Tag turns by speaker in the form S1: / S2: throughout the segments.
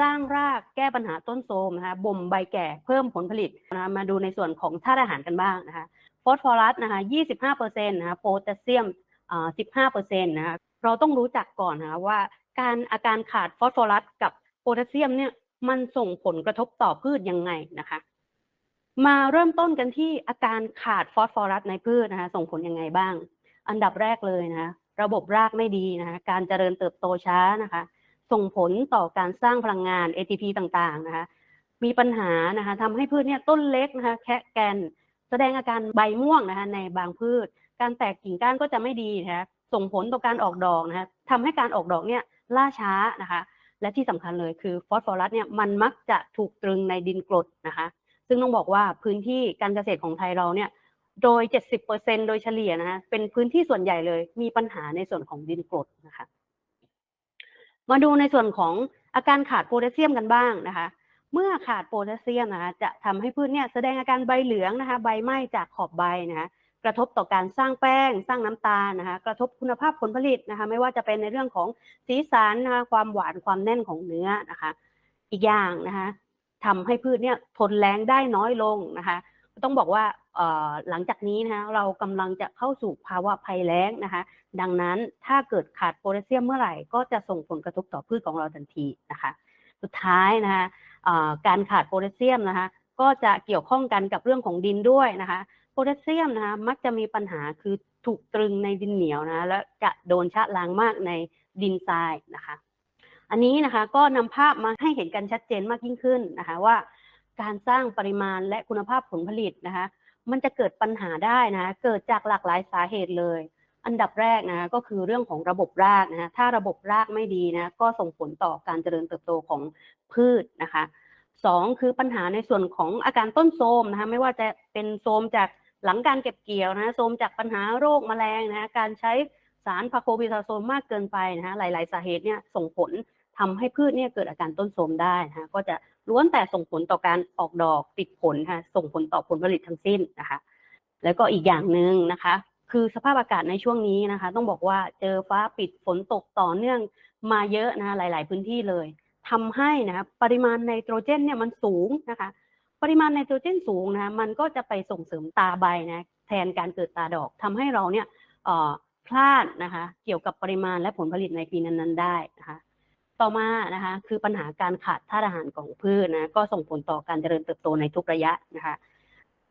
S1: สร้างรากแก้ปัญหาต้นโทรมนะคะบ่มใบแก่เพิ่มผลผลิตนะคะมาดูในส่วนของธาตุอาหารกันบ้างนะคะฟอสฟอรัสนะคะ25%นะคะโพแทสเซียมอ่า15%นะคะเราต้องรู้จักก่อนนะคะว่าการอาการขาดฟอสฟอรัสกับโพแทสเซียมเนี่ยมันส่งผลกระทบต่อพืชยังไงนะคะ มาเริ่มต้นกันที่อาการขาดฟอสฟอรัสในพืชนะคะส่งผลยังไงบ้าง อันดับแรกเลยนะคะระบบรากไม่ดีนะคะการเจริญเติบโตช้านะคะ ส่งผลต่อการสร้างพลังงาน ATP ต่างๆนะคะมีปัญหานะคะทำให้พืชเนี่ยต้นเล็กนะคะแคะแกนแสดงอาการใบม่วงนะคะในบางพืช การแตกกิ่งก้านก็จะไม่ดีนะคะส่งผลต่อการออกดอกนะคะทำให้การออกดอกเนี่ยล่าช้านะคะและที่สำคัญเลยคือฟอสฟอรัสเนี่ยมันมักจะถูกตรึงในดินกรดนะคะ ซึ่งต้องบอกว่าพื้นที่การเกษตรของไทยเราเนี่ยโดย 70%โดยเฉลี่ยนะคะเป็นพื้นที่ส่วนใหญ่เลยมีปัญหาในส่วนของดินกรดนะคะ มาดูในส่วนของอาการขาดโพแทสเซียมกันบ้างนะคะ เมื่อขาดโพแทสเซียมนะคะจะทำให้พืชเนี่ยแสดงอาการใบเหลืองนะคะ ใบไหม้จากขอบใบนะคะกระทบต่อการสร้างแป้ง สร้างน้ำตาลนะคะ กระทบคุณภาพผลผลิตนะคะ ไม่ว่าจะเป็นในเรื่องของสีสันนะคะความหวานความแน่นของเนื้อนะคะ อีกอย่างนะคะทำให้พืชเนี่ยทนแรงได้น้อยลงนะคะ ต้องบอกว่า หลังจากนี้นะคะเรากำลังจะเข้าสู่ภาวะภัยแล้งนะคะ ดังนั้นถ้าเกิดขาดโพแทสเซียมเมื่อไหร่ก็จะส่งผลกระทบต่อพืชของเราทันทีนะคะ สุดท้ายนะคะการขาดโพแทสเซียมนะคะ ก็จะเกี่ยวข้องกันกับเรื่องของดินด้วยนะคะโพแทสเซียมนะคะมักจะมีปัญหาคือถูกตรึงในดินเหนียวนะะและจะโดนชะล้างมากในดินทรายนะคะ อันนี้นะคะก็นำภาพมาให้เห็นกันชัดเจนมากยิ่งขึ้นนะคะว่าการสร้างปริมาณและคุณภาพผลผลิตนะคะ มันจะเกิดปัญหาได้นะคะเกิดจากหลากหลายสาเหตุเลย อันดับแรกนะก็คือเรื่องของระบบรากนะถ้าระบบรากไม่ดีนะก็ส่งผลต่อการเจริญเติบโตของพืชนะคะสองคือปัญหาในส่วนของอาการต้นโทรมนะคะไม่ว่าจะเป็นโทรมจากหลังการเก็บเกี่ยวนะโทรมจากปัญหาโรคแมลงนะการใช้สารพาโคบิซาโซนมากเกินไปนะคะหลาย ๆ สาเหตุเนี่ยส่งผลทำให้พืชเนี่ยเกิดอาการต้นโทรมได้นะคะก็จะ ล้วนแต่ส่งผลต่อการออกดอกติดผลค่ะส่งผลต่อผลผลิตทั้งสิ้นนะคะ แล้วก็อีกอย่างหนึ่งนะคะ คือสภาพอากาศในช่วงนี้นะคะ ต้องบอกว่าเจอฟ้าปิดฝนตกต่อเนื่องมาเยอะนะหลาย ๆ พื้นที่เลยทำให้นะคะปริมาณไนโตรเจนเนี่ยมันสูงนะคะ ปริมาณไนโตรเจนสูงนะคะมันก็จะไปส่งเสริมตาใบนะแทนการเกิดตาดอกทำให้เราเนี่ยพลาดนะคะ เกี่ยวกับปริมาณและผลผลิตในปีนั้น ๆ ได้นะคะ ต่อมานะคะคือปัญหาการขาดธาตุอาหารของพืชนะก็ส่งผลต่อการเจริญเติบโตในทุกระยะนะคะ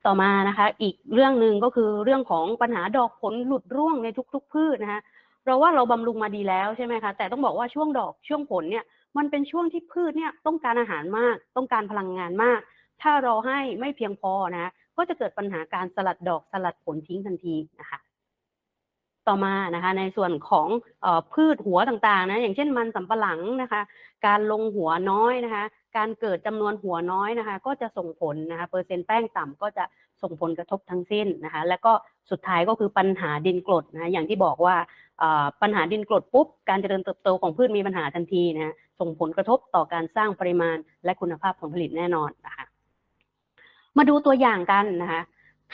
S1: ต่อมานะคะ อีกเรื่องหนึ่งก็คือเรื่องของปัญหาดอกผลหลุดร่วงในทุก ๆ พืชนะคะเราว่าเราบำรุงมาดีแล้วใช่ไหมคะแต่ต้องบอกว่าช่วงดอกช่วงผลเนี่ยมันเป็นช่วงที่พืชเนี่ยต้องการอาหารมาก ต้องการพลังงานมาก ถ้าเราให้ไม่เพียงพอนะก็จะเกิดปัญหาการสลัดดอกสลัดผลทิ้งทันทีนะคะ ต่อมานะคะในส่วนของอพืชหัวต่างๆนะอย่างเช่นมันสำปะหลังนะคะการลงหัวน้อยนะคะการเกิดจำนวนหัวน้อยนะคะก็จะส่งผลนะคะเปอร์เซ็นต์แป้งต่ำก็จะส่งผลกระทบทั้งสิ้นนะคะแล้วก็สุดท้ายก็คือปัญหาดินกรดนะคะอย่างที่บอกว่าปัญหาดินกรดปุ๊บการเจริญเติบโตของพืชมีปัญหาทันทีนะส่งผลกระทบต่อการสร้างปริมาณและคุณภาพผลผลิตแน่นอนนะคะมาดูตัวอย่างกันนะคะ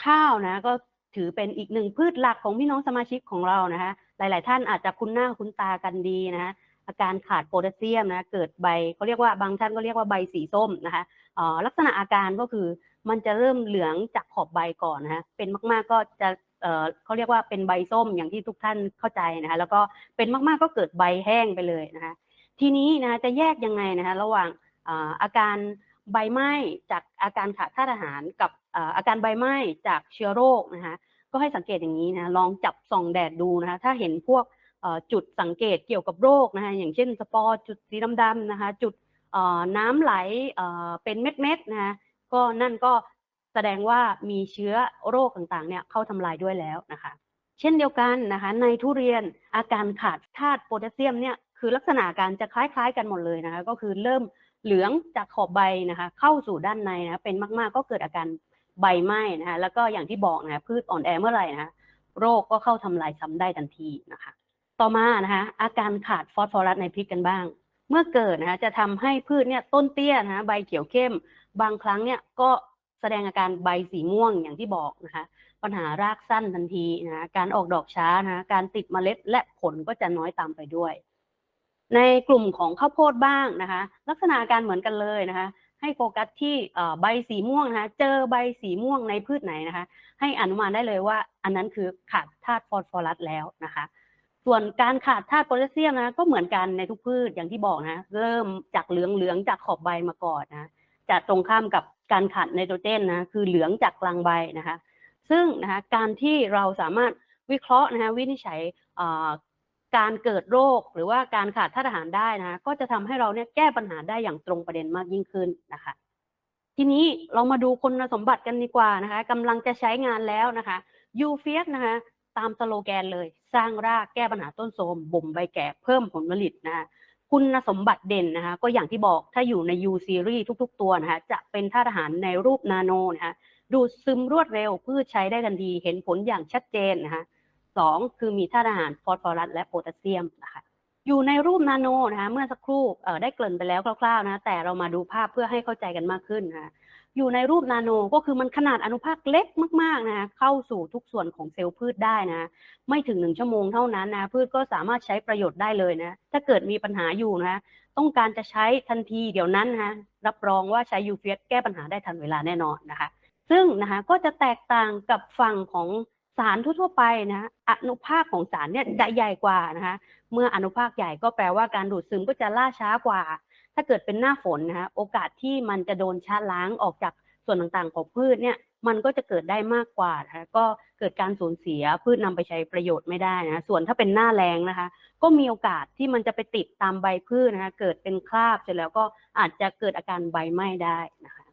S1: ข้าวนะก็ ถือเป็นอีกหนึ่งพืชหลักของพี่น้องสมาชิกของเรานะคะ หลาย ๆ ท่านอาจจะคุ้นหน้าคุ้นตากันดีนะคะอาการขาดโพแทสเซียมนะเกิดใบเขาเรียกว่าบางท่านก็เรียกว่าใบสีส้มนะคะออลักษณะอาการก็คือมันจะเริ่มเหลืองจากขอบใบก่อนนะคะเป็นมาก ๆ ก็จะเเขาเรียกว่าเป็นใบส้มอย่างที่ทุกท่านเข้าใจนะคะแล้วก็เป็นมากๆก็เกิดใบแห้งไปเลยนะคะทีนี้นะคะจะแยกยังไงนะคะระหว่างอ่าอาการ ใบไหม้จากอาการขาดธาตุอาหารกับอาการใบไหม้จากเชื้อโรคนะคะก็ให้สังเกตอย่างนี้นะลองจับส่องแดดดูนะคะถ้าเห็นพวกจุดสังเกตเกี่ยวกับโรคนะคะอย่างเช่นสปอร์จุดสีดำๆนะคะจุดน้ำไหลเป็นเม็ดๆนะคะก็นั่นก็แสดงว่ามีเชื้อโรคต่างๆเนี่ยเข้าทำลายด้วยแล้วนะคะ เช่นเดียวกันนะคะในทุเรียนอาการขาดธาตุโพแทสเซียมเนี่ยคือลักษณะการจะคล้ายๆกันหมดเลยนะคะก็คือเริ่ม เหลืองจากขอบใบนะคะ เข้าสู่ด้านในนะเป็นมากๆ ก็เกิดอาการใบไหม้นะคะแล้วก็อย่างที่บอกนะคะพืชอ่อนแอเมื่อไหร่นะคะโรคก็เข้าทำลายซ้ำได้ทันทีนะคะ ต่อมานะคะอาการขาดฟอสฟอรัสในพริกกันบ้าง เมื่อเกิดนะคะจะทำให้พืชเนี่ยต้นเตี้ยนะคะใบเขียวเข้ม บางครั้งเนี่ยก็แสดงอาการใบสีม่วงอย่างที่บอกนะคะปัญหารากสั้นทันทีนะะการออกดอกช้านะการติดเมล็ดและผลก็จะน้อยตามไปด้วย ในกลุ่มของข้าวโพดบ้างนะคะ ลักษณะอาการเหมือนกันเลยนะคะ ให้โฟกัสที่ใบสีม่วงนะคะเจอใบสีม่วงในพืชไหนนะคะ ให้อนุมานได้เลยว่า อันนั้นคือขาดธาตุฟอสฟอรัสแล้วนะคะ ส่วนการขาดธาตุโพแทสเซียมนะก็เหมือนกันในทุกพืชอย่างที่บอกนะเริ่มจากเหลืองเหลืองๆจากขอบใบมาก่อนนะจะตรงข้ามกับการขาดไนโตรเจนนะคือเหลืองจากกลางใบนะคะ ซึ่งนะคะการที่เราสามารถวิเคราะห์นะคะวินิจฉัยอ่อ การเกิดโรคหรือว่าการขาดธาตุอาหารได้นะคะก็จะทำให้เราเนี่ยแก้ปัญหาได้อย่างตรงประเด็นมากยิ่งขึ้นนะคะ ทีนี้เรามาดูคุณสมบัติกันดีกว่านะคะกำลังจะใช้งานแล้วนะคะยูเฟียสนะคะตามสโลแกนเลยสร้างรากแก้ปัญหาต้นโทมบ่มใบแก่เพิ่มผลผลิตนะคะคุณสมบัติเด่นนะคะ ก็อย่างที่บอกถ้าอยู่ใน U series ทุก ๆ ตัวนะคะจะเป็นธาตุอาหารในรูปนาโนนะคะดูดซึมรวดเร็วพืชใช้ได้ทันทีเห็นผลอย่างชัดเจนนะคะ สองคือมีธาตุอาหารฟอสฟอรัสและโพแทสเซียมนะคะอยู่ในรูปนาโนนะคะเมื่อสักครู่ได้เกริ่นไปแล้วคร่าวๆนะแต่เรามาดูภาพเพื่อให้เข้าใจกันมากขึ้นนะคะอยู่ในรูปนาโนก็คือมันขนาดอนุภาคเล็กมากๆนะคะเข้าสู่ทุกส่วนของเซลล์พืชได้นะไม่ถึงหนึ่งชั่วโมงเท่านั้นนะพืชก็สามารถใช้ประโยชน์ได้เลยนะถ้าเกิดมีปัญหาอยู่นะต้องการจะใช้ทันทีเดี๋ยวนั้นนะรับรองว่าใช้ยูเฟียสแก้ปัญหาได้ทันเวลาแน่นอนนะคะ ซึ่งนะคะก็จะแตกต่างกับฝั่งของ สารทั่วๆไปนะอนุภาคของสารเนี่ยจะใหญ่กว่านะคะเมื่ออนุภาคใหญ่ก็แปลว่าการดูดซึมก็จะล่าช้ากว่า ถ้าเกิดเป็นหน้าฝนนะคะโอกาสที่มันจะโดนชะล้างออกจากส่วนต่างๆของพืชเนี่ยมันก็จะเกิดได้มากกว่านะคะก็เกิดการสูญเสียพืชนำไปใช้ประโยชน์ไม่ได้นะส่วนถ้าเป็นหน้าแรงนะคะ ก็มีโอกาสที่มันจะไปติดตามใบพืชนะคะเกิดเป็นคราบเสร็จแล้วก็อาจจะเกิดอาการใบไหม้ได้นะคะ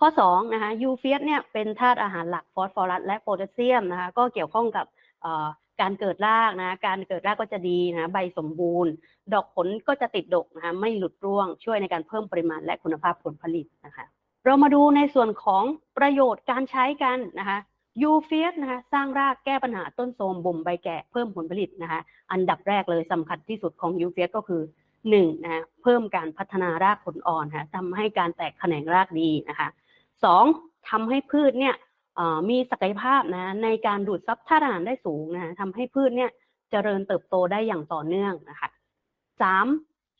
S1: ข้อ2นะคะยูเฟียสเนี่ยเป็นธาตุอาหารหลักฟอสฟอรัสและโพแทสเซียมนะคะก็เกี่ยวข้องกับการเกิดรากนะการเกิดรากก็จะดีนะใบสมบูรณ์ ดอกผลก็จะติดดกนะคะไม่หลุดร่วง ช่วยในการเพิ่มปริมาณและคุณภาพผลผลิตนะคะเรามาดูในส่วนของประโยชน์การใช้กันนะคะยูเฟียสนะคะสร้างรากแก้ปัญหาต้นโทมบ่มใบแก่เพิ่มผลผลิตนะคะอันดับแรกเลยสำคัญที่สุดของยูเฟียสก็คือหนึ่งนะคะเพิ่มการพัฒนารากผลอ่อนนะคะทำให้การแตกแขนงรากดีนะคะ สองทำให้พืชเนี่ยมีศักยภาพนะในการดูดซับธาตุอาหารได้สูงนะคะทำให้พืชเนี่ยเจริญเติบโตได้อย่างต่อเนื่องนะคะสาม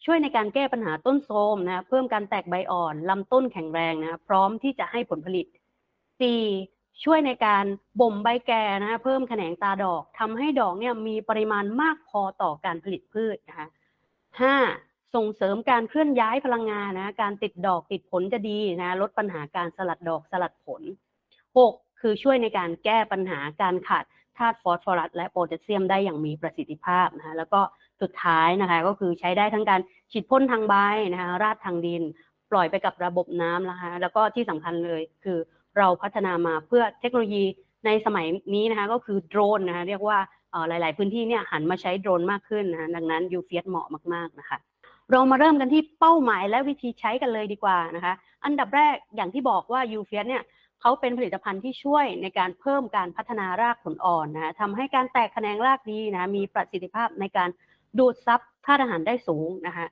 S1: ช่วยในการแก้ปัญหาต้นโทรมนะเพิ่มการแตกใบอ่อนลำต้นแข็งแรงนะพร้อมที่จะให้ผลผลิตสี่ช่วยในการบ่มใบแก่นะเพิ่มแขนงตาดอกทำให้ดอกเนี่ยมีปริมาณมากพอต่อการผลิตพืชนะคะห้า ส่งเสริมการเคลื่อนย้ายพลังงานนะ การติดดอกติดผลจะดีนะ ลดปัญหาการสลัดดอกสลัดผลหกคือช่วยในการแก้ปัญหาการขาดธาตุฟอสฟอรัสและโพแทสเซียมได้อย่างมีประสิทธิภาพนะคะแล้วก็สุดท้ายนะคะก็คือใช้ได้ทั้งการฉีดพ่นทางใบนะคะราดทางดิน ปล่อยไปกับระบบน้ำนะคะแล้วก็ที่สำคัญเลยคือเราพัฒนามาเพื่อเทคโนโลยีในสมัยนี้นะคะก็คือโดรนนะคะเรียกว่าอ่อหลาย ๆ พื้นที่เนี่ยหันมาใช้โดรนมากขึ้นนะดังนั้นยูเฟียสเหมาะมาก ๆ นะคะ เรามาเริ่มกันที่เป้าหมายและวิธีใช้กันเลยดีกว่านะคะ อันดับแรกอย่างที่บอกว่ายูเฟียสเนี่ยเขาเป็นผลิตภัณฑ์ที่ช่วยในการเพิ่มการพัฒนารากผลอ่อนนะะทำให้การแตกแขนงรากดีนะมีประสิทธิภาพในการดูดซับธาตุอาหารได้สูงนะคะ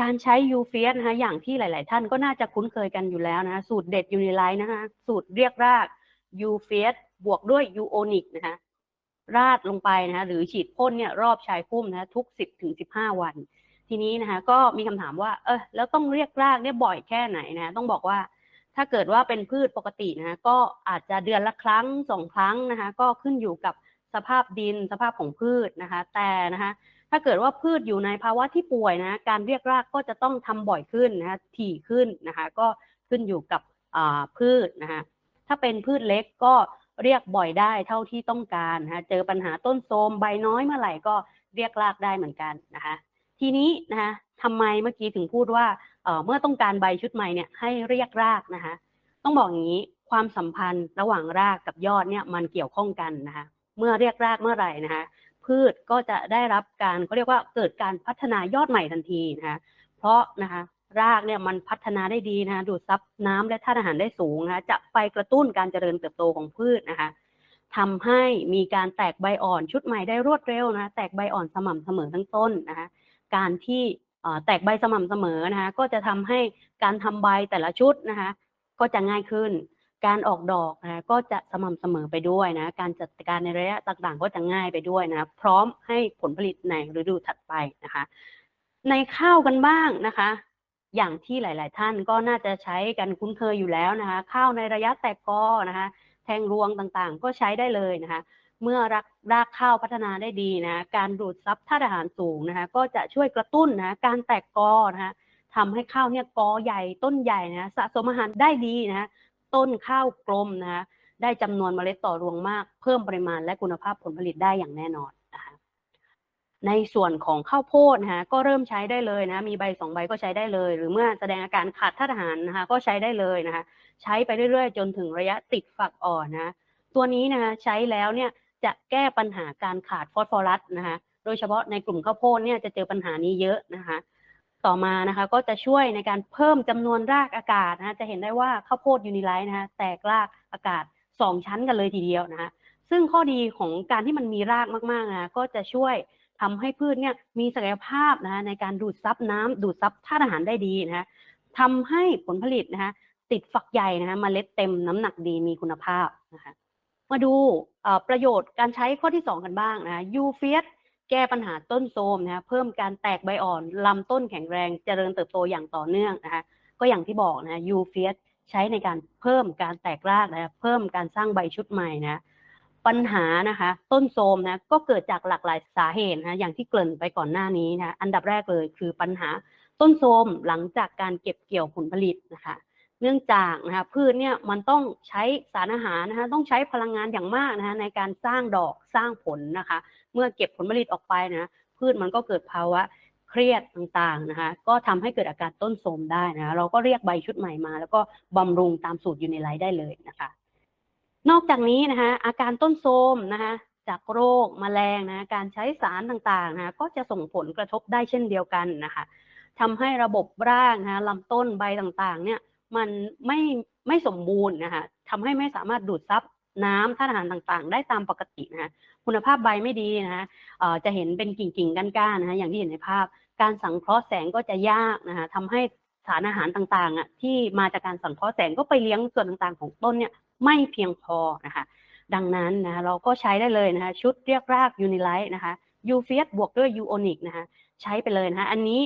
S1: การใช้ยูเฟียสนะคะอย่างที่หลาย ๆ ท่านก็น่าจะคุ้นเคยกันอยู่แล้วนะะสูตรเด็ดยูนิไลท์นะคะสูตรเรียกรากยูเฟียสบวกด้วยยูโอนิกนะคะราดลงไปนะคะหรือฉีดพ่นเนี่ยรอบชายพุ่มนะคะทุก 10ถึง15 วัน ทีนี้นะคะก็มีคำถามว่าเออแล้วต้องเรียกรากเนี่ยบ่อยแค่ไหนนะต้องบอกว่าถ้าเกิดว่าเป็นพืชปกตินะะก็อาจจะเดือนละครั้งสองครั้งนะคะก็ขึ้นอยู่กับสภาพดินสภาพของพืชนะคะแต่นะคะถ้าเกิดว่าพืชอยู่ในภาวะที่ป่วยนะการเรียกรากก็จะต้องทำบ่อยขึ้นนะคะถี่ขึ้นนะคะก็ขึ้นอยู่กับพืชนะคะถ้าเป็นพืชเล็กก็เรียกบ่อยได้เท่าที่ต้องการนะคะเจอปัญหาต้นโทมใบน้อยเมื่อไหร่ก็เรียกรากได้เหมือนกันนะคะ ทีนี้นะคะทำไมเมื่อกี้ถึงพูดว่าเอ่อเมื่อต้องการใบชุดใหม่เนี่ยให้เรียกรากนะคะ ต้องบอกอย่างนี้ความสัมพันธ์ระหว่างรากกับยอดเนี่ยมันเกี่ยวข้องกันนะคะ เมื่อเรียกรากเมื่อไหร่นะคะ พืชก็จะได้รับการเขาเรียกว่าเกิดการพัฒนายอดใหม่ทันทีนะคะ เพราะนะคะรากเนี่ยมันพัฒนาได้ดีนะคะดูดซับน้ำและธาตุอาหารได้สูงนะคะจะไปกระตุ้นการเจริญเติบโตของพืชนะคะทำให้มีการแตกใบอ่อนชุดใหม่ได้รวดเร็วนะะแตกใบอ่อนสม่ำเสมอทั้งต้นนะคะ การที่แตกใบสม่ำเสมอนะคะก็จะทำให้การทำใบแต่ละชุดนะคะก็จะง่ายขึ้น การออกดอกนะคะก็จะสม่ำเสมอไปด้วยนะการจัดการในระยะต่างๆ ก็จะง่ายไปด้วยนะพร้อมให้ผลผลิตในฤดูถัดไปนะคะ ในข้าวกันบ้างนะคะ อย่างที่หลาย ๆ ท่านก็น่าจะใช้กันคุ้นเคยอยู่แล้วนะคะ ข้าวในระยะแตกกอนะคะ แทงรวงต่างๆ ก็ใช้ได้เลยนะคะ เมื่อรักรากข้าวพัฒนาได้ดีนะการดูดซับธาตุอาหารสูงนะคะก็จะช่วยกระตุ้นนะการแตกกอนะคะทำให้ข้าวเนี่ยกอใหญ่ต้นใหญ่นะสะสมอาหารได้ดีนะต้นข้าวกลมนะคะได้จำนวนเมล็ดต่อรวงมาก เพิ่มปริมาณและคุณภาพผลผลิตได้อย่างแน่นอนนะคะในส่วนของข้าวโพดนะคะก็เริ่มใช้ได้เลยนะมีใบสองใบก็ใช้ได้เลย หรือเมื่อแสดงอาการขาดธาตุอาหารนะคะก็ใช้ได้เลยนะคะใช้ไปเรื่อยๆ จนถึงระยะติดฝักอ่อนนะตัวนี้นะคะใช้แล้วเนี่ย จะแก้ปัญหาการขาดฟอสฟอรัสนะคะโดยเฉพาะในกลุ่มข้าวโพดเนี่ยจะเจอปัญหานี้เยอะนะคะ ต่อมานะคะก็จะช่วยในการเพิ่มจำนวนรากอากาศนะคะจะเห็นได้ว่าข้าวโพดยูนิไลท์นะคะแตกรากอากาศสองชั้นกันเลยทีเดียวนะคะซึ่งข้อดีของการที่มันมีรากมากๆนะก็จะช่วยทำให้พืชเนี่ยมีศักยภาพนะคะในการดูดซับน้ำดูดซับธาตุอาหารได้ดีนะคะทำให้ผลผลิตนะคะติดฝักใหญ่นะคะเมล็ดเต็มน้ำหนักดีมีคุณภาพนะคะ มาดูประโยชน์การใช้ข้อที่ 2 กันบ้างนะยูเฟียสแก้ปัญหาต้นโทมนะเพิ่มการแตกใบอ่อนลำต้นแข็งแรงเจริญเติบโตอย่างต่อเนื่องนะคะก็อย่างที่บอกนะยูเฟียสใช้ในการเพิ่มการแตกรากนะเพิ่มการสร้างใบชุดใหม่นะปัญหานะคะต้นโทมนะก็เกิดจากหลากหลายสาเหตุนะอย่างที่เกริ่นไปก่อนหน้านี้นะอันดับแรกเลยคือปัญหาต้นโทมหลังจากการเก็บเกี่ยวผลผลิตนะคะ เนื่องจากนะคะพืชเนี่ยมันต้องใช้สารอาหารนะคะต้องใช้พลังงานอย่างมากนะคะในการสร้างดอกสร้างผลนะคะ เมื่อเก็บผลผลิตออกไปนะพืชมันก็เกิดภาวะเครียดต่างๆนะคะก็ทำให้เกิดอาการต้นโทมได้นะคะเราก็เรียกใบชุดใหม่มา แล้วก็บำรุงตามสูตรอยู่ในไลท์ได้เลยนะคะ นอกจากนี้นะคะอาการต้นโทมนะคะจากโรคแมลงนะการใช้สารต่างๆนะคะก็จะส่งผลกระทบได้เช่นเดียวกันนะคะทำให้ระบบรากนะคะลำต้นใบต่างๆเนี่ย มันไม่ไม่สมบูรณ์นะคะทำให้ไม่สามารถดูดซับน้ำธาตุอาหารต่างๆ ได้ตามปกตินะคะคุณภาพใบไม่ดีนะคะจะเห็นเป็นกิ่งๆก้านๆนะคะอย่างที่เห็นในภาพ การสังเคราะห์แสงก็จะยากนะคะทำให้สารอาหารต่างๆอะที่มาจากการสังเคราะห์แสงก็ไปเลี้ยงส่วนต่างๆ ของต้นเนี่ยไม่เพียงพอนะคะดังนั้นนะเราก็ใช้ได้เลยนะคะชุดเรียกรากยูนิไลท์นะคะยูเฟียสบวกด้วยยูโอนิกนะคะใช้ไปเลยนะคะอันนี้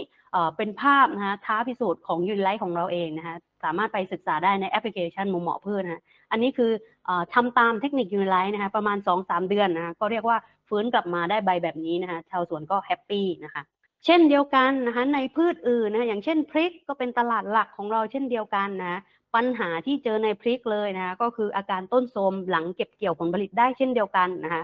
S1: เป็นภาพนะคะท้าพิสูจน์ของยูนิไลท์ของเราเองนะคะ สามารถไปศึกษาได้ในแอปพลิเคชันมุมเหมาะพืชนะอันนี้คืออทำตามเทคนิคยูนิไลท์นะคะประมาณ 2-3 เดือนนะคะก็เรียกว่าฟื้นกลับมาได้ใบแบบนี้นะคะชาวสวนก็แฮปปี้นะคะเช่นเดียวกันนะคะในพืชอื่นนะอย่างเช่นพริกก็เป็นตลาดหลักของเราเช่นเดียวกันนะปัญหาที่เจอในพริกเลยนะคะก็คืออาการต้นโทรมหลังเก็บเกี่ยวผลผลิตได้เช่นเดียวกันนะคะ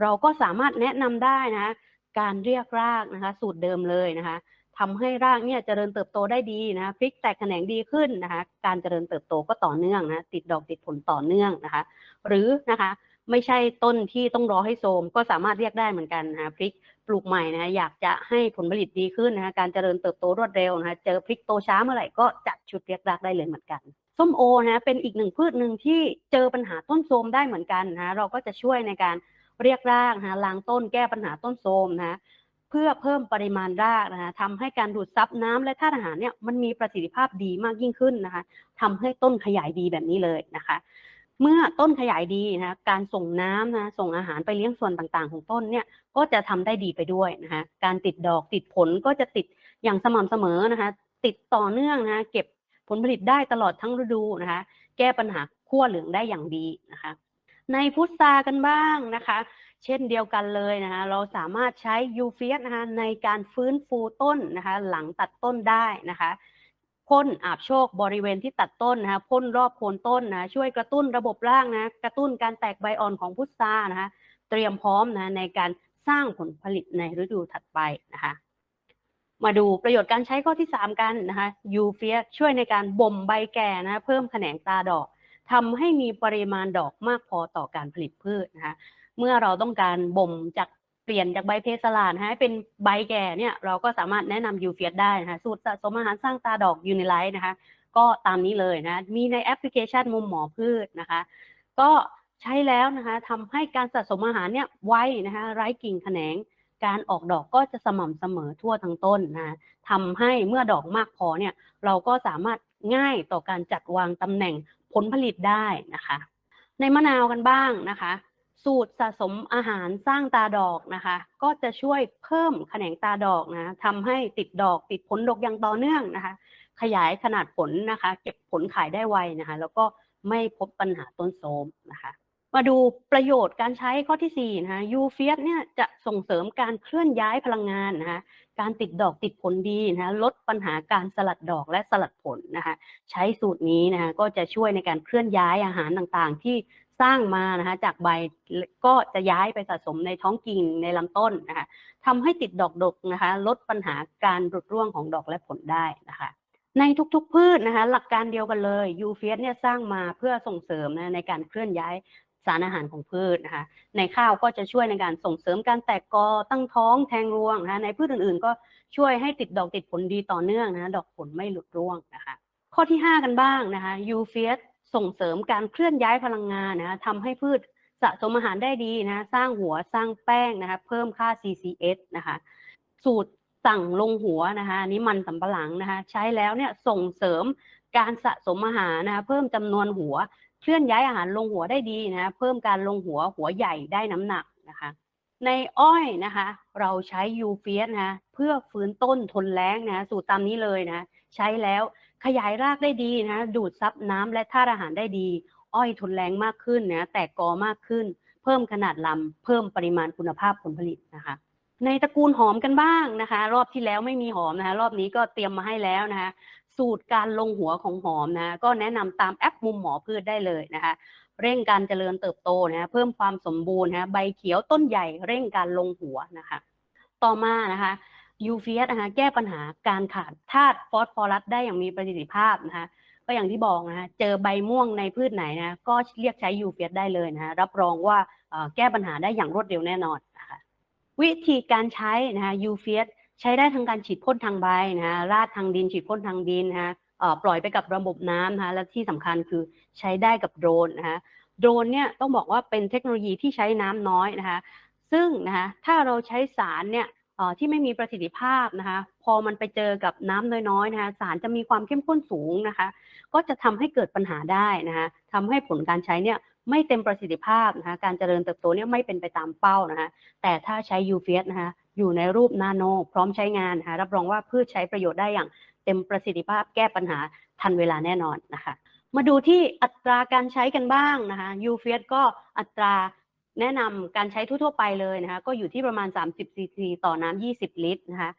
S1: เราก็สามารถแนะนำได้นะะการเรียกรากนะคะสูตรเดิมเลยนะคะ ทำให้รากเนี่ยเจริญเติบโตได้ดีนะคะพริกแตกแขนงดีขึ้นนะคะการเจริญเติบโตก็ต่อเนื่องนะติดดอกติดผลต่อเนื่องนะคะ หรือนะคะไม่ใช่ต้นที่ต้องรอให้โทมก็สามารถเรียกได้เหมือนกันนะคะพริกปลูกใหม่นะคะอยากจะให้ผลผลิตดีขึ้นนะคะการเจริญเติบโตรวดเร็วนะคะเจอพริกโตช้าเมื่อไหร่ก็จัดชุดเรียกรากได้เลยเหมือนกันส้มโอนะเป็นอีกหนึ่งพืชหนึ่งที่เจอปัญหาต้นโทมได้เหมือนกันนะเราก็จะช่วยในการเรียกรากนะล้างต้นแก้ปัญหาต้นโทมนะ เพื่อเพิ่มปริมาณรากนะคะทำให้การดูดซับน้ำและธาตุอาหารเนี่ยมันมีประสิทธิภาพดีมากยิ่งขึ้นนะคะทำให้ต้นขยายดีแบบนี้เลยนะคะ เมื่อต้นขยายดีนะคะการส่งน้ำนะส่งอาหารไปเลี้ยงส่วนต่างๆ ของต้นเนี่ยก็จะทำได้ดีไปด้วยนะคะการติดดอกติดผลก็จะติดอย่างสม่ำเสมอนะคะติดต่อเนื่องนะเก็บผลผลิตได้ตลอดทั้งฤดูนะคะแก้ปัญหาขั้วเหลืองได้อย่างดีนะคะในพุทรากันบ้างนะคะ เช่นเดียวกันเลยนะคะเราสามารถใช้ยูเฟียสนะคะในการฟื้นฟูต้นนะคะหลังตัดต้นได้นะคะพ่นอาบโชคบริเวณที่ตัดต้นนะคะพ่นรอบโคนต้นนะช่วยกระตุ้นระบบร่างนะกระตุ้นการแตกใบอ่อนของพุทรานะคะเตรียมพร้อมนะในการสร้างผลผลิตในฤดูถัดไปนะคะมาดูประโยชน์การใช้ข้อที่ 3 กันนะคะยูเฟียช่วยในการบ่มใบแก่นะเพิ่มแขนงตาดอกทำให้มีปริมาณดอกมากพอต่อการผลิตพืชนะคะ เมื่อเราต้องการบ่มจากเปลี่ยนจากใบเพสลานให้เป็นใบแก่เนี่ยเราก็สามารถแนะนำยูเฟียได้นะคะสูตรสะสมอาหารสร้างตาดอกยูนิไลท์นะคะก็ตามนี้เลยนะมีในแอปพลิเคชันมุมหมอพืชนะคะ ก็ใช้แล้วนะคะทำให้การสะสมอาหารเนี่ยไวนะคะไร้กิ่งแขนงการออกดอกก็จะสม่ำเสมอทั่วทั้งต้นนะทำให้เมื่อดอกมากพอเนี่ยเราก็สามารถง่ายต่อการจัดวางตำแหน่งผลผลิตได้นะคะ ในมะนาวกันบ้างนะคะ สูตรสะสมอาหารสร้างตาดอกนะคะ ก็จะช่วยเพิ่มแขนงตาดอกนะทำให้ติดดอกติดผลดกอย่างต่อเนื่องนะคะ ขยายขนาดผลนะคะ เก็บผลขายได้ไวนะคะ แล้วก็ไม่พบปัญหาต้นโทมนะคะ มาดูประโยชน์การใช้ข้อที่4นะคะยูเฟียสเนี่ยจะส่งเสริมการเคลื่อนย้ายพลังงานนะคะการติดดอกติดผลดีนะคะลดปัญหาการสลัดดอกและสลัดผลนะคะ ใช้สูตรนี้นะคะก็จะช่วยในการเคลื่อนย้ายอาหารต่างๆ ที่ สร้างมานะคะจากใบก็จะย้ายไปสะสมในท้องกิ่งในลำต้นนะคะทำให้ติดดอกดกนะคะลดปัญหาการหลุดร่วงของดอกและผลได้นะคะในทุกๆพืชนะคะหลักการเดียวกันเลยยูเฟียสเนี่ยสร้างมาเพื่อส่งเสริมนะในการเคลื่อนย้ายสารอาหารของพืชนะคะในข้าวก็จะช่วยในการส่งเสริมการแตกกอตั้งท้องแทงรวงนะคะในพืชอื่นๆ ก็ช่วยให้ติดดอกติดผลดีต่อเนื่องนะดอกผลไม่หลุดร่วงนะคะข้อที่ 5 กันบ้างนะคะยูเฟียส ส่งเสริมการเคลื่อนย้ายพลังงานนะคะทำให้พืชสะสมอาหารได้ดีนะ สร้างหัวสร้างแป้งนะคะ เพิ่มค่า CCS นะคะ สูตรสั่งลงหัวนะคะนี้มันสำปะหลังนะคะ ใช้แล้วเนี่ยส่งเสริมการสะสมอาหารนะคะเพิ่มจำนวนหัว เคลื่อนย้ายอาหารลงหัวได้ดีนะะเพิ่มการลงหัวหัวใหญ่ได้น้ำหนักนะคะ ในอ้อยนะคะ เราใช้ยูเฟียสนะคะเพื่อฟื้นต้นทนแล้งนะสูตรตามนี้เลยนะ ใช้แล้ว ขยายรากได้ดีนะ ดูดซับน้ำและธาตุอาหารได้ดี อ้อยทนแรงมากขึ้นนะแตกกอมากขึ้น เพิ่มขนาดลำเพิ่มปริมาณคุณภาพผลผลิตนะคะ ในตระกูลหอมกันบ้างนะคะ รอบที่แล้วไม่มีหอมนะคะ รอบนี้ก็เตรียมมาให้แล้วนะคะ สูตรการลงหัวของหอมนะ ก็แนะนำตามแอปมุมหมอพืชได้เลยนะคะเร่งการเจริญเติบโตนะเพิ่มความสมบูรณ์นะใบเขียวต้นใหญ่เร่งการลงหัวนะคะ ต่อมานะคะ ยูเฟียสนะคะแก้ปัญหาการขาดธาตุฟอสฟอรัสได้อย่างมีประสิทธิภาพนะคะก็อย่างที่บอกนะคะเจอใบม่วงในพืชไหนนะก็เรียกใช้ยูเฟียสได้เลยนะคะรับรองว่าแก้ปัญหาได้อย่างรวดเร็วแน่นอนนะคะวิธีการใช้นะคะยูเฟียสใช้ได้ทั้งการฉีดพ่นทางใบนะคะราดทางดินฉีดพ่นทางดินนะคะปล่อยไปกับระบบน้ำนะคะและที่สำคัญคือใช้ได้กับโดรนนะคะโดรนเนี่ยต้องบอกว่าเป็นเทคโนโลยีที่ใช้น้ำน้อยนะคะซึ่งนะคะถ้าเราใช้สารเนี่ย ที่ไม่มีประสิทธิภาพนะคะพอมันไปเจอกับน้ำน้อยๆนะคะสารจะมีความเข้มข้นสูงนะคะ ก็จะทำให้เกิดปัญหาได้นะคะทำให้ผลการใช้เนี่ยไม่เต็มประสิทธิภาพนะคะการเจริญเติบโตเนี่ยไม่เป็นไปตามเป้านะคะแต่ถ้าใช้ยูเฟียสนะคะอยู่ในรูปนาโน พร้อมใช้งานนะคะรับรองว่าพืชใช้ประโยชน์ได้อย่างเต็มประสิทธิภาพแก้ปัญหาทันเวลาแน่นอนนะคะมาดูที่อัตราการใช้กันบ้างนะคะยูเฟียสก็อัตรา แนะนำการใช้ทั่วๆไปเลยนะคะก็อยู่ที่ประมาณ 30ซีซีต่อน้ำ20 ลิตรนะคะ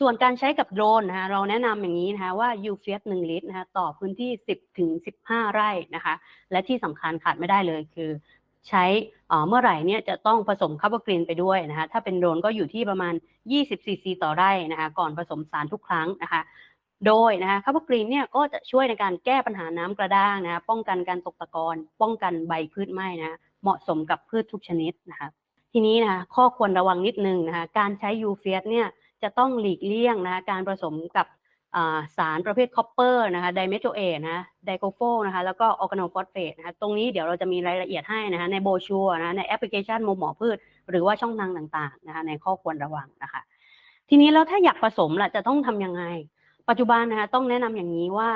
S1: ส่วนการใช้กับโดรนนะคะเราแนะนำอย่างนี้นะคะว่ายูเฟียส1ลิตรนะคะต่อพื้นที่ 10ถึง15 ไร่นะคะและที่สำคัญขาดไม่ได้เลยคือใช้เมื่อไหร่เนี่ยจะต้องผสมคาร์บอนกรีนไปด้วยนะคะถ้าเป็นโดรนก็อยู่ที่ประมาณ 20 ซีซีต่อไร่นะคะก่อนผสมสารทุกครั้งนะคะโดยนะคะคาร์บอนกรีนเนี่ยก็จะช่วยในการแก้ปัญหาน้ำกระด้างนะคะป้องกันการตกตะกอนป้องกันใบพืชไหม้นะ เหมาะสมกับพืชทุกชนิดนะคะทีนี้นะคะข้อควรระวังนิดนึงนะคะการใช้ยูเฟียสเนี่ยจะต้องหลีกเลี่ยงนะคะการผสมกับสารประเภทคอปเปอร์นะคะไดเมโทเอทนะไดโกโฟนะคะแล้วก็ออร์แกโนฟอสเฟตนะคะตรงนี้เดี๋ยวเราจะมีรายละเอียดให้นะคะในโบชัวนะในแอปพลิเคชันโมหมอพืช หรือว่าช่องทางต่างๆนะคะในข้อควรระวังนะคะทีนี้แล้วถ้าอยากผสมล่ะจะต้องทำยังไง ปัจจุบันนะคะต้องแนะนำอย่างนี้ว่า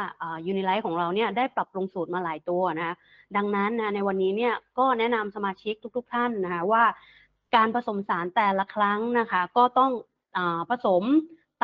S1: ยูนิไลท์ของเราเนี่ยได้ปรับปรุงสูตรมาหลายตัวนะคะดังนั้นนะในวันนี้เนี่ยก็แนะนำสมาชิกทุก ๆ ท่านนะคะว่า การผสมสารแต่ละครั้งนะคะก็ต้องอผสม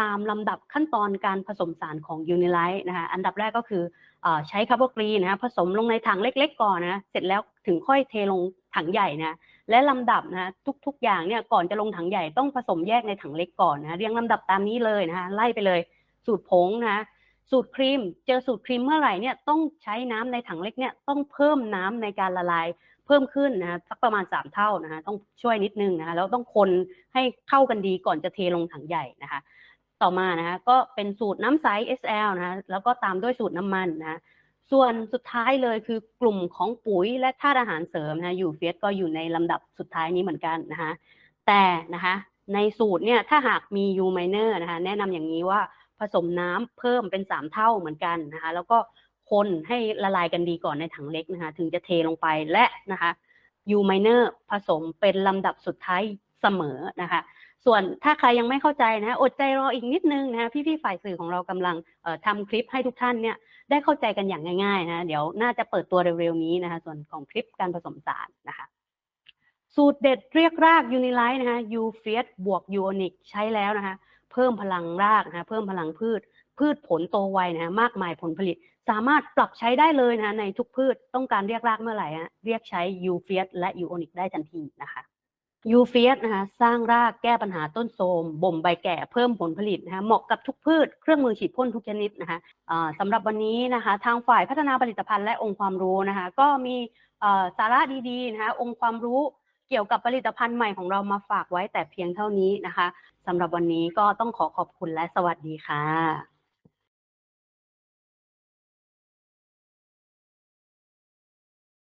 S1: ตามลำดับขั้นตอนการผสมสารของยูนิไลท์นะคะอันดับแรกก็คืออใช้คาร์บอนกรีนนะผสมลงในถังเล็ก ๆ ก่อนนะเสร็จแล้วถึงค่อยเทลงถังใหญ่นะและลำดับนะทุก ๆ อย่างเนี่ยก่อนจะลงถังใหญ่ต้องผสมแยกในถังเล็กก่อนนะเรียงลำดับตามนี้เลยนะคะไล่ไปเลย สูตรผงนะสูตรครีม เจอสูตรครีมเมื่อไหร่เนี่ยต้องใช้น้ำในถังเล็กเนี่ยต้องเพิ่มน้ำในการละลายเพิ่มขึ้นนะสักประมาณ 3 เท่านะคะต้องช่วยนิดนึงนะคะแล้วต้องคนให้เข้ากันดีก่อนจะเทลงถังใหญ่นะคะ ต่อมานะคะก็เป็นสูตรน้ำใส SL นะคะแล้วก็ตามด้วยสูตรน้ำมันนะส่วนสุดท้ายเลยคือกลุ่มของปุ๋ยและธาตุอาหารเสริมนะอยู่เฟียสก็อยู่ในลำดับสุดท้ายนี้เหมือนกันนะคะแต่นะคะในสูตรเนี่ยถ้าหากมียูไมเนอร์นะคะแนะนำอย่างนี้ว่า สมน้ำเพิ่มเป็นสามเท่าเหมือนกันนะคะ แล้วก็คนให้ละลายกันดีก่อนในถังเล็กนะคะ ถึงจะเทลงไปและนะคะยูไมเนอร์ผสมเป็นลำดับสุดท้ายเสมอนะคะ ส่วนถ้าใครยังไม่เข้าใจนะอดใจรออีกนิดนึงนะคะพี่ๆฝ่ายสื่อของเรากำลังทำคลิปให้ทุกท่านเนี่ยได้เข้าใจกันอย่างง่ายๆนะเดี๋ยวน่าจะเปิดตัวเร็วๆนี้นะคะ ส่วนของคลิปการผสมสารนะคะสูตรเด็ดเรียกรากยูนิไลท์นะคะยูเฟียสบวกยูโอนิกใช้แล้วนะคะ เพิ่มพลังรากนะเพิ่มพลังพืช พืชผลโตไวนะคะมากมายผลผลิต สามารถปรับใช้ได้เลยนะในทุกพืชต้องการเรียกรากเมื่อไหร่ฮะเรียกใช้ยูเฟียสและยูโอนิกได้ทันทีนะคะยูเฟียสนะคะสร้างรากแก้ปัญหาต้นโทมบ่มใบแก่เพิ่มผลผลิตนะคะเหมาะกับทุกพืช เครื่องมือฉีดพ่นทุกชนิดนะคะสำหรับวันนี้นะคะ ทางฝ่ายพัฒนาผลิตภัณฑ์และองค์ความรู้นะคะ ก็มีสาระดีๆนะคะองค์ความรู้เกี่ยวกับผลิตภัณฑ์ใหม่ของเรามาฝากไว้แต่เพียงเท่านี้นะคะ สำหรับวันนี้ก็ต้องขอขอบคุณและสวัสดีค่ะ